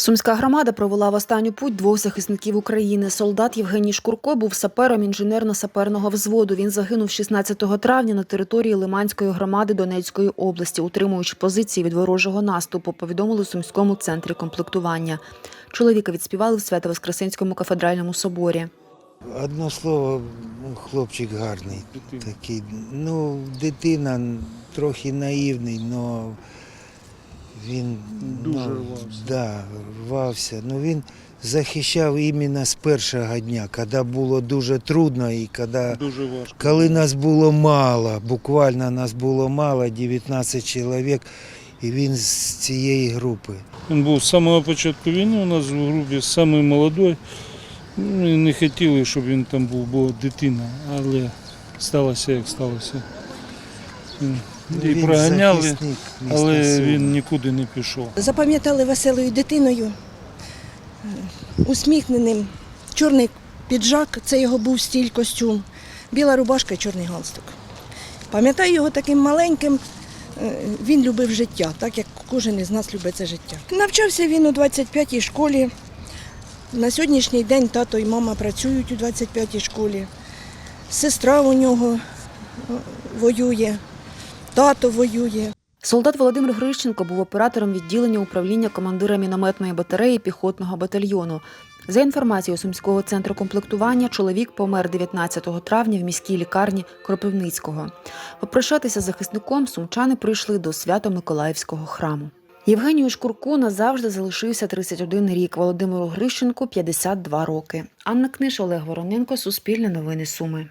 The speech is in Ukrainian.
Сумська громада провела в останню путь двох захисників України. Солдат Євгеній Шкурко був сапером інженерно-саперного взводу. Він загинув 16 травня на території Лиманської громади Донецької області, утримуючи позиції від ворожого наступу. Повідомили Сумському центрі комплектування. Чоловіка відспівали в Свято-Воскресенському кафедральному соборі. Одно слово, хлопчик гарний. Такий, ну, дитина трохи наївний, але він Дуже ну, рвався. Да, рвався. Ну, він захищав іменно з першого дня, коли було дуже трудно і коли, Дуже важко. коли нас було мало, буквально нас було мало, 19 чоловік, і він з цієї групи. Він був з самого початку війни у нас в групі, самий молодой. Ми не хотіли, щоб він там був, бо дитина, але сталося як сталося. І Він проганяли, але він нікуди не пішов. Запам'ятали веселою дитиною, е, усміхненим. Чорний піджак це його був стіль костюм, біла рубашка і чорний галстук. Пам'ятаю його таким маленьким. е, Він любив життя, так як кожен із нас любить це життя. Навчався він у 25-й школі. На сьогоднішній день тато і мама працюють у 25-й школі. Сестра у нього е, воює, тато воює. Солдат Володимир Грищенко був оператором відділення управління командира мінометної батареї піхотного батальйону. За інформацією Сумського центру комплектування, чоловік помер 19 травня в міській лікарні Кропивницького. Попрощатися з захисником сумчани прийшли до Свято-Миколаївського храму. Євгенію Шкурку назавжди залишився 31 рік, Володимиру Грищенку 52 роки. Анна Книж, Олег Вороненко, Суспільне новини Суми.